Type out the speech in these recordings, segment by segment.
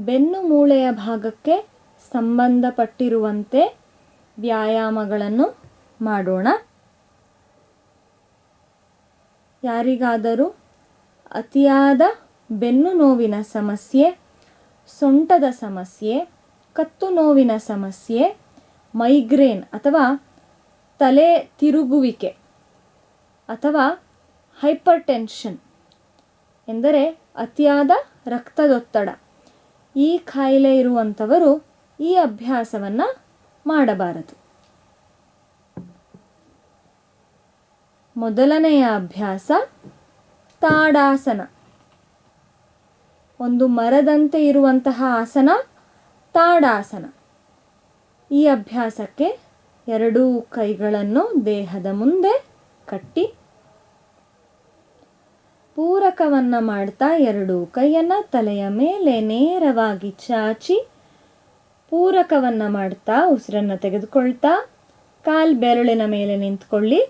ಬೆನ್ನು ಮೂಳೆಯ ಭಾಗಕ್ಕೆ ಸಂಬಂಧಪಟ್ಟಿರುವಂತೆ ವ್ಯಾಯಾಮಗಳನ್ನು ಮಾಡೋಣ. ಯಾರಿಗಾದರೂ ಅತಿಯಾದ ಬೆನ್ನು ನೋವಿನ ಸಮಸ್ಯೆ, ಸೊಂಟದ ಸಮಸ್ಯೆ, ಕತ್ತು ನೋವಿನ ಸಮಸ್ಯೆ, ಮೈಗ್ರೇನ್ ಅಥವಾ ತಲೆ ತಿರುಗುವಿಕೆ ಅಥವಾ ಹೈಪರ್ ಟೆನ್ಷನ್ ಎಂದರೆ ಅತಿಯಾದ ರಕ್ತದೊತ್ತಡ ಈ ಖಾಯಿಲೆ ಇರುವಂಥವರು ಈ ಅಭ್ಯಾಸವನ್ನು ಮಾಡಬಾರದು. ಮೊದಲನೆಯ ಅಭ್ಯಾಸ ತಾಡಾಸನ. ಒಂದು ಮರದಂತೆ ಇರುವಂತಹ ಆಸನ ತಾಡಾಸನ. ಈ ಅಭ್ಯಾಸಕ್ಕೆ ಎರಡೂ ಕೈಗಳನ್ನು ದೇಹದ ಮುಂದೆ ಕಟ್ಟಿ ಪೂರಕವನ್ನು ಮಾಡ್ತಾ ಎರಡೂ ಕೈಯನ್ನು ತಲೆಯ ಮೇಲೆ ನೇರವಾಗಿ ಚಾಚಿ ಪೂರಕವನ್ನು ಮಾಡ್ತಾ ಉಸಿರನ್ನು ತೆಗೆದುಕೊಳ್ತಾ ಕಾಲು ಬೆರಳಿನ ಮೇಲೆ ನಿಂತ್ಕೊಳ್ಳಿ.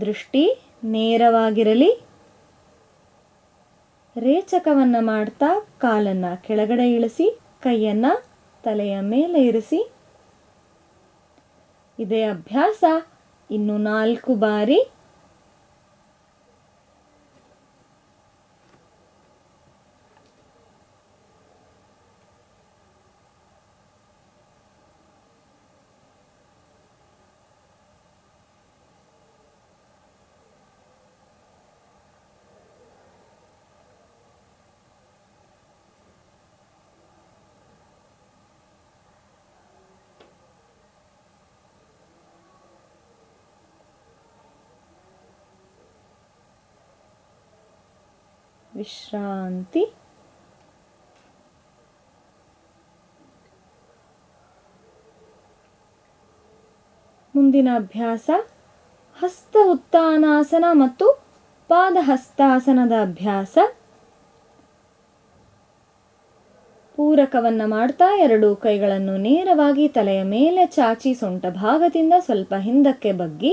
ದೃಷ್ಟಿ ನೇರವಾಗಿರಲಿ. ರೇಚಕವನ್ನು ಮಾಡ್ತಾ ಕಾಲನ್ನು ಕೆಳಗಡೆ ಇಳಿಸಿ, ಕೈಯನ್ನು ತಲೆಯ ಮೇಲೆ ಇರಿಸಿ. ಇದೇ ಅಭ್ಯಾಸ. ಇನ್ನು ನಾಲ್ಕು ಬಾರಿ ವಿಶ್ರಾಂತಿ. ಮುಂದಿನ ಅಭ್ಯಾಸ, ಹಸ್ತ ಉತ್ತಾನಾಸನ ಮತ್ತು ಪಾದ ಹಸ್ತಾಸನದ ಅಭ್ಯಾಸ. ಪೂರಕವನ್ನು ಮಾಡ್ತಾ ಎರಡು ಕೈಗಳನ್ನು ನೇರವಾಗಿ ತಲೆಯ ಮೇಲೆ ಚಾಚಿ ಸೊಂಟ ಭಾಗದಿಂದ ಸ್ವಲ್ಪ ಹಿಂದಕ್ಕೆ ಬಗ್ಗಿ,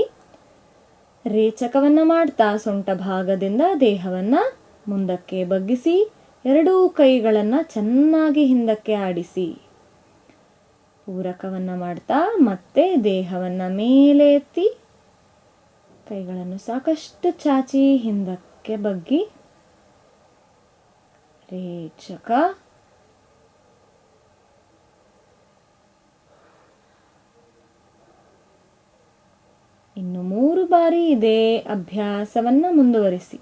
ರೇಚಕವನ್ನು ಮಾಡ್ತಾ ಸೊಂಟ ಭಾಗದಿಂದ ದೇಹವನ್ನು ಮುಂದಕ್ಕೆ ಬಗ್ಗಿಸಿ, ಎರಡೂ ಕೈಗಳನ್ನು ಚೆನ್ನಾಗಿ ಹಿಂದಕ್ಕೆ ಆಡಿಸಿ. ಪೂರಕವನ್ನು ಮಾಡ್ತಾ ಮತ್ತೆ ದೇಹವನ್ನು ಮೇಲೆ ಎತ್ತಿ, ಕೈಗಳನ್ನು ಸಾಕಷ್ಟು ಚಾಚಿ ಹಿಂದಕ್ಕೆ ಬಗ್ಗಿ. ರೇಚಕ. ಇನ್ನು ಮೂರು ಬಾರಿ ಇದೇ ಅಭ್ಯಾಸವನ್ನು ಮುಂದುವರಿಸಿ.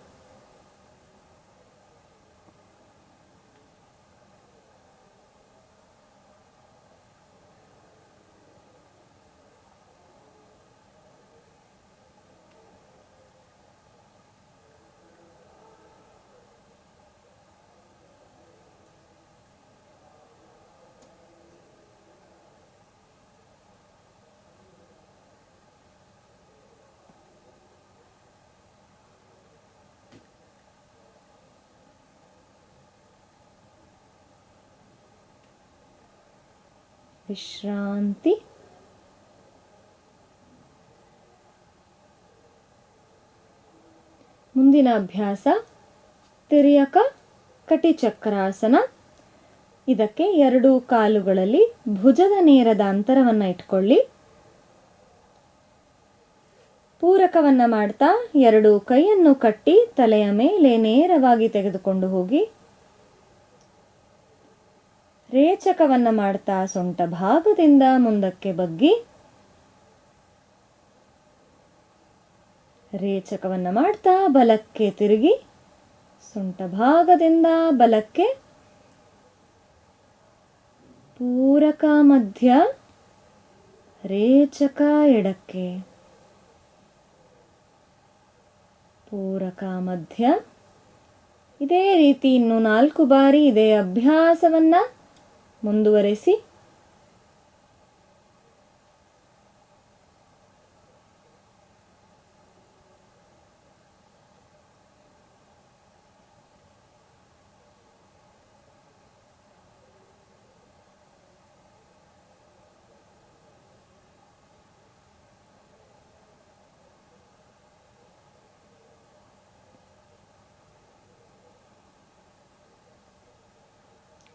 ವಿಶ್ರಾಂತಿ. ಮುಂದಿನ ಅಭ್ಯಾಸ, ತಿರ್ಯಕ, ಕಟಿಚಕ್ರಾಸನ. ಇದಕ್ಕೆ ಎರಡು ಕಾಲುಗಳಲ್ಲಿ ಭುಜದ ನೇರದ ಅಂತರವನ್ನು ಇಟ್ಕೊಳ್ಳಿ. ಪೂರಕವನ್ನು ಮಾಡ್ತಾ ಎರಡು ಕೈಯನ್ನು ಕಟ್ಟಿ ತಲೆಯ ಮೇಲೆ ನೇರವಾಗಿ ತೆಗೆದುಕೊಂಡು ಹೋಗಿ ರೇಚಕವನ್ನು ಮಾಡ್ತಾ ಸೊಂಟ ಭಾಗದಿಂದ ಮುಂದಕ್ಕೆ ಬಗ್ಗಿ ರೇಚಕವನ್ನು ಮಾಡ್ತಾ ಬಲಕ್ಕೆ ತಿರುಗಿ ಸೊಂಟ ಭಾಗದಿಂದ ಬಲಕ್ಕೆ ಪೂರಕ ಮಧ್ಯ ರೇಚಕ ಎಡಕ್ಕೆ ಪೂರಕ ಮಧ್ಯ. ಇದೇ ರೀತಿ ಇನ್ನು ನಾಲ್ಕು ಬಾರಿ ಇದೇ ಅಭ್ಯಾಸವನ್ನ ಮುಂದುವರೆಸಿ.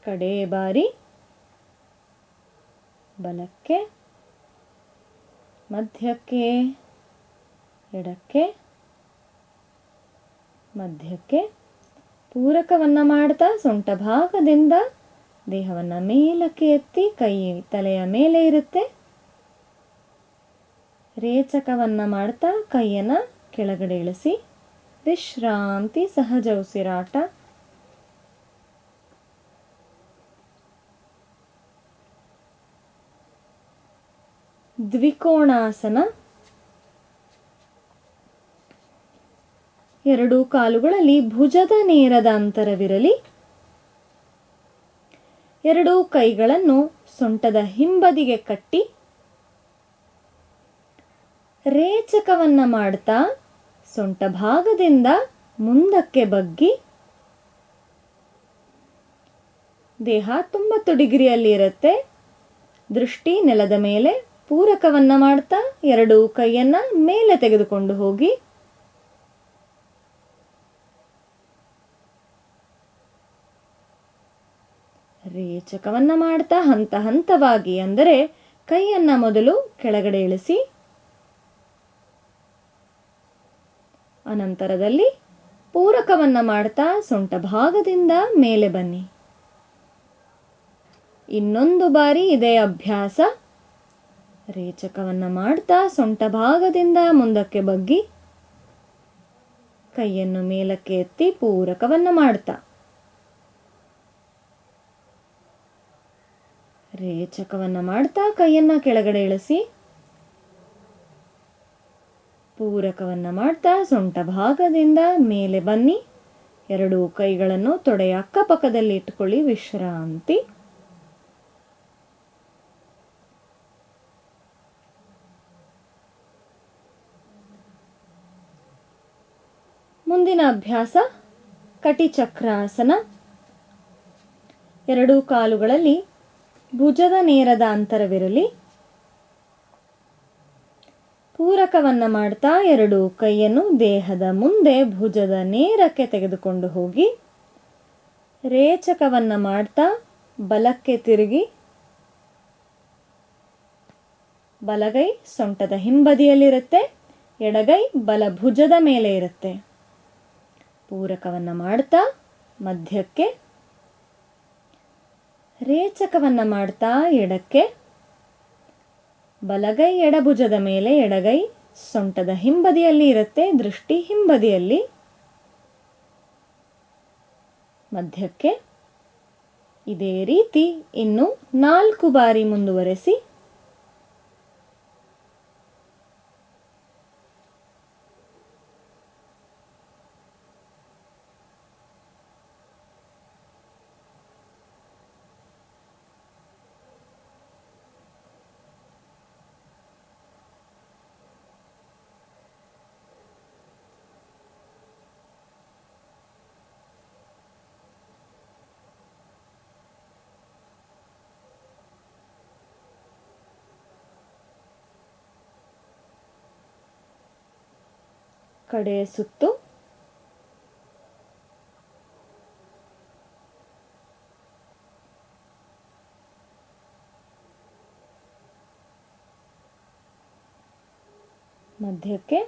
ಕಡೆ ಬಾರಿ. ಬಲಕ್ಕೆ, ಮಧ್ಯಕ್ಕೆ, ಎಡಕ್ಕೆ, ಮಧ್ಯಕ್ಕೆ ಪೂರಕವನ್ನು ಮಾಡ್ತಾ ಸೊಂಟ ಭಾಗದಿಂದ ದೇಹವನ್ನು ಮೇಲಕ್ಕೆ ಎತ್ತಿ ಕೈ ತಲೆಯ ಮೇಲೆ ಇರುತ್ತೆ. ರೇಚಕವನ್ನು ಮಾಡ್ತಾ ಕೈಯನ್ನು ಕೆಳಗಡೆ ಇಳಿಸಿ, ವಿಶ್ರಾಂತಿ, ಸಹಜ ಉಸಿರಾಟ ದ್ವಿಕೋಣಾಸನ. ಎರಡೂ ಕಾಲುಗಳಲ್ಲಿ ಭುಜದ ನೇರದ ಅಂತರವಿರಲಿ. ಎರಡೂ ಕೈಗಳನ್ನು ಸೊಂಟದ ಹಿಂಬದಿಗೆ ಕಟ್ಟಿ. ರೇಚಕವನ್ನ ಮಾಡ್ತಾ ಸೊಂಟ ಭಾಗದಿಂದ ಮುಂದಕ್ಕೆ ಬಗ್ಗಿ. ದೇಹ ತೊಂಬತ್ತು ಡಿಗ್ರಿಯಲ್ಲಿ ಇರುತ್ತೆ ದೃಷ್ಟಿ ನೆಲದ ಮೇಲೆ. ಪೂರಕವನ್ನ ಮಾಡ್ತಾ ಎರಡು ಕೈಯನ್ನ ಮೇಲೆ ತೆಗೆದುಕೊಂಡು ಹೋಗಿ ರೇಚಕವನ್ನ ಮಾಡ್ತಾ ಹಂತ ಹಂತವಾಗಿ ಅಂದರೆ ಕೈಯನ್ನ ಮೊದಲು ಕೆಳಗಡೆ ಇಳಿಸಿ ಅನಂತರದಲ್ಲಿ ಪೂರಕವನ್ನ ಮಾಡ್ತಾ ಸೊಂಟ ಭಾಗದಿಂದ ಮೇಲೆ ಬನ್ನಿ. ಇನ್ನೊಂದು ಬಾರಿ ಇದೇ ಅಭ್ಯಾಸ. ರೇಚಕವನ್ನ ಮಾಡ್ತಾ ಸೊಂಟ ಭಾಗದಿಂದ ಮುಂದಕ್ಕೆ ಬಗ್ಗಿ ಕೈಯನ್ನು ಮೇಲಕ್ಕೆ ಎತ್ತಿ ಪೂರಕವನ್ನು ಮಾಡ್ತಾ. ರೇಚಕವನ್ನು ಮಾಡ್ತಾ ಕೈಯನ್ನ ಕೆಳಗಡೆ ಇಳಿಸಿ ಪೂರಕವನ್ನು ಮಾಡ್ತಾ ಸೊಂಟ ಭಾಗದಿಂದ ಮೇಲೆ ಬನ್ನಿ. ಎರಡು ಕೈಗಳನ್ನು ತೊಡೆಯ ಅಕ್ಕಪಕ್ಕದಲ್ಲಿ ಇಟ್ಕೊಳ್ಳಿ ವಿಶ್ರಾಂತಿ. ಮುಂದಿನ ಅಭ್ಯಾಸ ಕಟಿಚಕ್ರಾಸನ. ಎರಡೂ ಕಾಲುಗಳಲ್ಲಿ ಭುಜದ ನೇರದ ಅಂತರವಿರಲಿ. ಪೂರಕವನ್ನ ಮಾಡ್ತಾ ಎರಡು ಕೈಯನ್ನು ದೇಹದ ಮುಂದೆ ಭುಜದ ನೇರಕ್ಕೆ ತೆಗೆದುಕೊಂಡು ಹೋಗಿ, ರೇಚಕವನ್ನ ಮಾಡ್ತಾ ಬಲಕ್ಕೆ ತಿರುಗಿ, ಬಲಗೈ ಸೊಂಟದ ಹಿಂಬದಿಯಲ್ಲಿರುತ್ತೆ, ಎಡಗೈ ಬಲ ಭುಜದ ಮೇಲೆ ಇರುತ್ತೆ. ಪೂರಕವನ್ನ ಮಾಡ್ತಾ ಮಧ್ಯಕ್ಕೆ ರೇಚಕವನ್ನ ಮಾಡ್ತಾ ಎಡಕ್ಕೆ ಬಲಗೈ ಎಡಭುಜದ ಮೇಲೆ ಎಡಗೈ ಸೊಂಟದ ಹಿಂಬದಿಯಲ್ಲಿ ಇರುತ್ತೆ, ದೃಷ್ಟಿ ಹಿಂಬದಿಯಲ್ಲಿ. ಮಧ್ಯಕ್ಕೆ ಇದೇ ರೀತಿ ಇನ್ನು ನಾಲ್ಕು ಬಾರಿ ಮುಂದುವರೆಸಿ ಕಡೆಯ ಸುತ್ತು. ಮಧ್ಯಕ್ಕೆ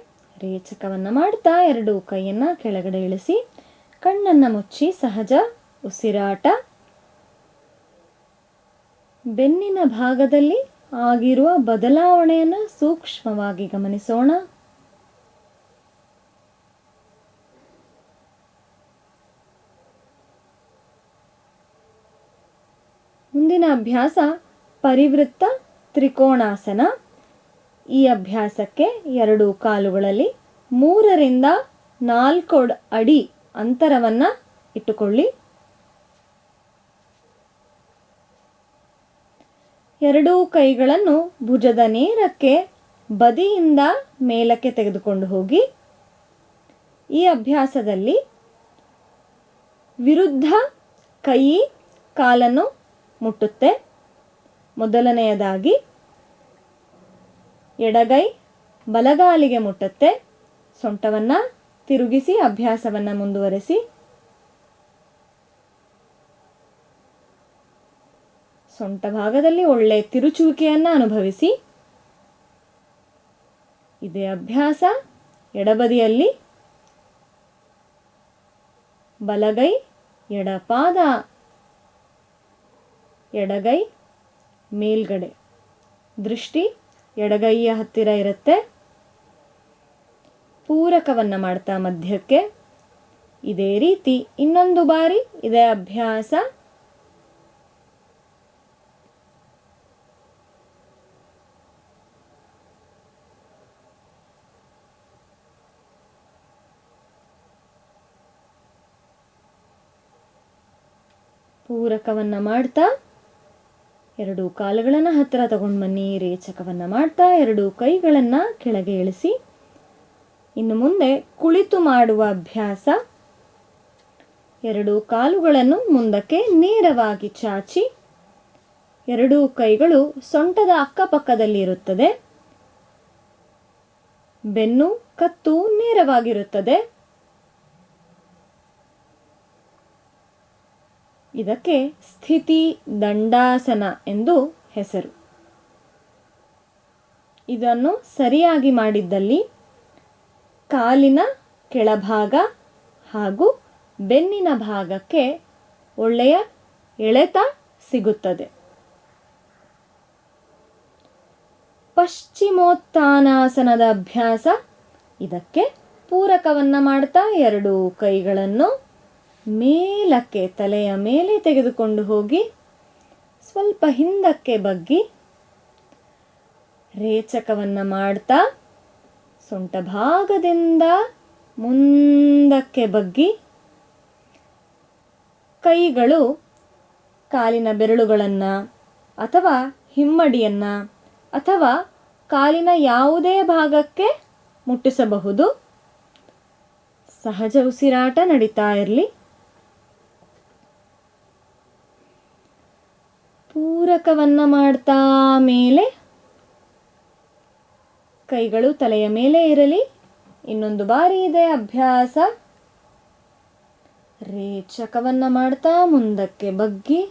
ರೇಚಕವನ್ನ ಮಾಡ್ತಾ ಎರಡು ಕೈಯನ್ನ ಕೆಳಗಡೆ ಇಳಿಸಿ, ಕಣ್ಣನ್ನ ಮುಚ್ಚಿ ಸಹಜ ಉಸಿರಾಟ. ಬೆನ್ನಿನ ಭಾಗದಲ್ಲಿ ಆಗಿರುವ ಬದಲಾವಣೆಯನ್ನು ಸೂಕ್ಷ್ಮವಾಗಿ ಗಮನಿಸೋಣ. ಮುಂದಿನ ಅಭ್ಯಾಸ ಪರಿವೃತ್ತ ತ್ರಿಕೋಣಾಸನ. ಈ ಅಭ್ಯಾಸಕ್ಕೆ ಎರಡು ಕಾಲುಗಳಲ್ಲಿ ಮೂರರಿಂದ ನಾಲ್ಕು ಅಡಿ ಅಂತರವನ್ನು ಇಟ್ಟುಕೊಳ್ಳಿ. ಎರಡೂ ಕೈಗಳನ್ನು ಭುಜದ ನೇರಕ್ಕೆ ಬದಿಯಿಂದ ಮೇಲಕ್ಕೆ ತೆಗೆದುಕೊಂಡು ಹೋಗಿ. ಈ ಅಭ್ಯಾಸದಲ್ಲಿ ವಿರುದ್ಧ ಕೈ, ಕಾಲನ್ನು ಮುಟ್ಟುತ್ತೆ. ಮೊದಲನೆಯದಾಗಿ ಎಡಗೈ ಬಲಗಾಲಿಗೆ ಮುಟ್ಟುತ್ತೆ. ಸೊಂಟವನ್ನು ತಿರುಗಿಸಿ, ಅಭ್ಯಾಸವನ್ನು ಮುಂದುವರೆಸಿ. ಸೊಂಟ ಭಾಗದಲ್ಲಿ ಒಳ್ಳೆ ತಿರುಚುವಿಕೆಯನ್ನು ಅನುಭವಿಸಿ. ಇದೇ ಅಭ್ಯಾಸ. ಎಡಬದಿಯಲ್ಲಿ ಬಲಗೈ ಎಡಪಾದ ಎಡಗೈ ಮೇಲ್ಗಡೆ. ದೃಷ್ಟಿ ಎಡಗೈಯ ಹತ್ತಿರ ಇರುತ್ತೆ. ಪೂರಕವನ್ನು ಮಾಡ್ತಾ ಮಧ್ಯಕ್ಕೆ. ಇದೇ ರೀತಿ ಇನ್ನೊಂದು ಬಾರಿ ಇದೇ ಅಭ್ಯಾಸ. ಪೂರಕವನ್ನು ಮಾಡ್ತಾ ಎರಡು ಕಾಲುಗಳನ್ನು ಹತ್ತಿರ ತಗೊಂಡು ಬನ್ನಿ, ರೇಚಕವನ್ನು ಮಾಡ್ತಾ ಎರಡು ಕೈಗಳನ್ನು ಕೆಳಗೆ ಇಳಿಸಿ. ಇನ್ನು ಮುಂದೆ ಕುಳಿತು ಮಾಡುವ ಅಭ್ಯಾಸ. ಎರಡು ಕಾಲುಗಳನ್ನು ಮುಂದಕ್ಕೆ ನೇರವಾಗಿ ಚಾಚಿ. ಎರಡೂ ಕೈಗಳು ಸೊಂಟದ ಅಕ್ಕಪಕ್ಕದಲ್ಲಿ ಇರುತ್ತದೆ ಬೆನ್ನು, ಕತ್ತು ನೇರವಾಗಿರುತ್ತದೆ. ಇದಕ್ಕೆ ಸ್ಥಿತಿ ದಂಡಾಸನ ಎಂದು ಹೆಸರು. ಇದನ್ನು ಸರಿಯಾಗಿ ಮಾಡಿದ್ದಲ್ಲಿ ಕಾಲಿನ ಕೆಳಭಾಗ ಹಾಗೂ ಬೆನ್ನಿನ ಭಾಗಕ್ಕೆ ಒಳ್ಳೆಯ ಎಳೆತ ಸಿಗುತ್ತದೆ. ಪಶ್ಚಿಮೋತ್ಥಾನಾಸನದ ಅಭ್ಯಾಸ ಇದಕ್ಕೆ ಪೂರಕವನ್ನು ಮಾಡ್ತಾ ಎರಡು ಕೈಗಳನ್ನು ಮೇಲಕ್ಕೆ ತಲೆಯ ಮೇಲೆ ತೆಗೆದುಕೊಂಡು ಹೋಗಿ ಸ್ವಲ್ಪ ಹಿಂದಕ್ಕೆ ಬಗ್ಗಿ ರೇಚಕವನ್ನು ಮಾಡ್ತಾ ಸೊಂಟ ಭಾಗದಿಂದ ಮುಂದಕ್ಕೆ ಬಗ್ಗಿ ಕೈಗಳು ಕಾಲಿನ ಬೆರಳುಗಳನ್ನು ಅಥವಾ ಹಿಮ್ಮಡಿಯನ್ನು ಅಥವಾ ಕಾಲಿನ ಯಾವುದೇ ಭಾಗಕ್ಕೆ ಮುಟ್ಟಿಸಬಹುದು. ಸಹಜ ಉಸಿರಾಟ ನಡೀತಾ ಇರಲಿ. ಪೂರಕವನ್ನ ಮಾಡ್ತಾ ಮೇಲೆ ಕೈಗಳು ತಲೆಯ ಮೇಲೆ ಇರಲಿ. ಇನ್ನೊಂದು ಬಾರಿ ಇದೆ ಅಭ್ಯಾಸ. ರೇಚಕವನ್ನ ಮಾಡ್ತಾ ಮುಂದಕ್ಕೆ ಬಗ್ಗಿ.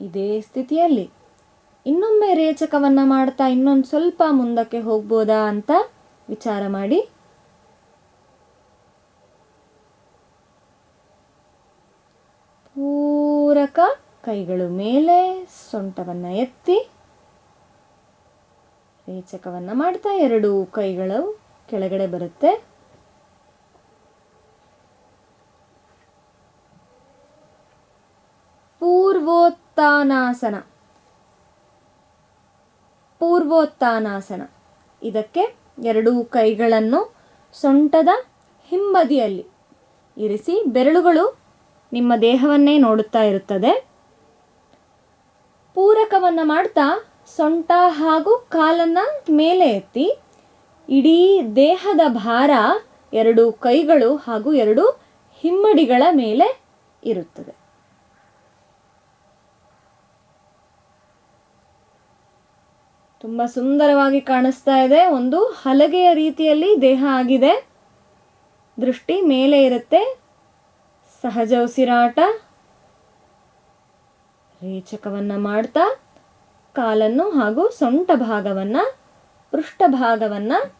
ಇದೇ ಸ್ಥಿತಿಯಲ್ಲಿ ಇನ್ನೊಮ್ಮೆ ರೇಚಕವನ್ನ ಮಾಡ್ತಾ ಇನ್ನೊಂದು ಸ್ವಲ್ಪ ಮುಂದಕ್ಕೆ ಹೋಗ್ಬೋದಾ ಅಂತ ವಿಚಾರ ಮಾಡಿ. ಪೂರಕ ಕೈಗಳು ಮೇಲೆ ಸೊಂಟವನ್ನ ಎತ್ತಿ ರೇಚಕವನ್ನ ಮಾಡ್ತಾ ಎರಡು ಕೈಗಳು ಕೆಳಗಡೆ ಬರುತ್ತೆ. ಪೂರ್ವೋತ್ತಾನಾಸನ. ಪೂರ್ವೋತ್ತಾನಾಸನ. ಇದಕ್ಕೆ ಎರಡೂ ಕೈಗಳನ್ನು ಸೊಂಟದ ಹಿಂಬದಿಯಲ್ಲಿ ಇರಿಸಿ ಬೆರಳುಗಳು ನಿಮ್ಮ ದೇಹವನ್ನೇ ನೋಡುತ್ತಾ ಇರುತ್ತದೆ. ಪೂರಕವನ್ನು ಮಾಡ್ತಾ ಸೊಂಟ ಹಾಗೂ ಕಾಲನ್ನ ಮೇಲೆ ಎತ್ತಿ, ಇಡೀ ದೇಹದ ಭಾರ ಎರಡು ಕೈಗಳು ಹಾಗೂ ಎರಡು ಹಿಮ್ಮಡಿಗಳ ಮೇಲೆ ಇರುತ್ತದೆ. ತುಂಬ ಸುಂದರವಾಗಿ ಕಾಣಿಸ್ತಾ ಇದೆ. ಒಂದು ಹಲಗೆಯ ರೀತಿಯಲ್ಲಿ ದೇಹ ಆಗಿದೆ. ದೃಷ್ಟಿ ಮೇಲೆ ಇರುತ್ತೆ. ಸಹಜ ಉಸಿರಾಟ. ರೇಚಕವನ್ನ ಮಾಡ್ತಾ, ಕಾಲನ್ನು ಹಾಗೂ ಸೊಂಟ ಭಾಗವನ್ನ ಪೃಷ್ಠಭಾಗವನ್ನು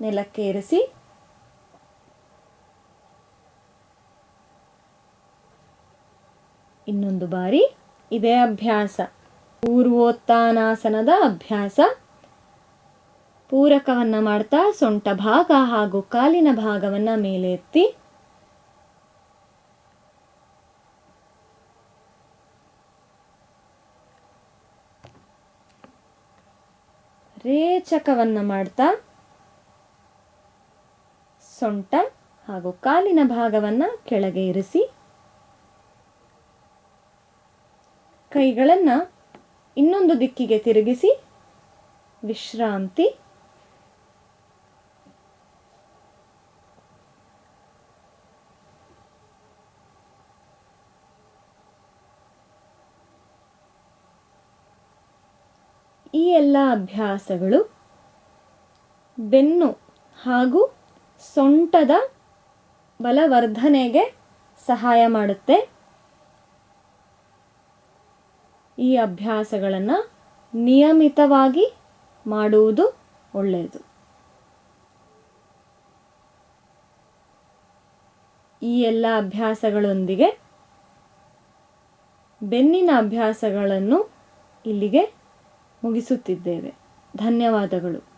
ನೆಲಕ್ಕೆ ಇರಿಸಿ ಇನ್ನೊಂದು ಬಾರಿ ಇದೇ ಅಭ್ಯಾಸ. ಪೂರ್ವೋತ್ಥಾನಾಸನದ ಅಭ್ಯಾಸ. ಪೂರಕವನ್ನ ಮಾಡ್ತಾ, ಸೊಂಟ ಭಾಗ ಹಾಗೂ ಕಾಲಿನ ಭಾಗವನ್ನ ಮೇಲೆ ಎತ್ತಿ ರೇಚಕವನ್ನ ಮಾಡ್ತಾ ಸೊಂಟ ಹಾಗೂ ಕಾಲಿನ ಭಾಗವನ್ನ ಕೆಳಗೆ ಇರಿಸಿ ಕೈಗಳನ್ನು ಇನ್ನೊಂದು ದಿಕ್ಕಿಗೆ ತಿರುಗಿಸಿ ವಿಶ್ರಾಂತಿ ಎಲ್ಲ ಅಭ್ಯಾಸಗಳು ಬೆನ್ನು ಹಾಗೂ ಸೊಂಟದ ಬಲವರ್ಧನೆಗೆ ಸಹಾಯ ಮಾಡುತ್ತೆ. ಈ ಅಭ್ಯಾಸಗಳನ್ನು ನಿಯಮಿತವಾಗಿ ಮಾಡುವುದು ಒಳ್ಳೆಯದು. ಈ ಎಲ್ಲ ಅಭ್ಯಾಸಗಳೊಂದಿಗೆ ಬೆನ್ನಿನ ಅಭ್ಯಾಸಗಳನ್ನು ಇಲ್ಲಿಗೆ ಮುಗಿಸುತ್ತಿದ್ದೇವೆ. ಧನ್ಯವಾದಗಳು.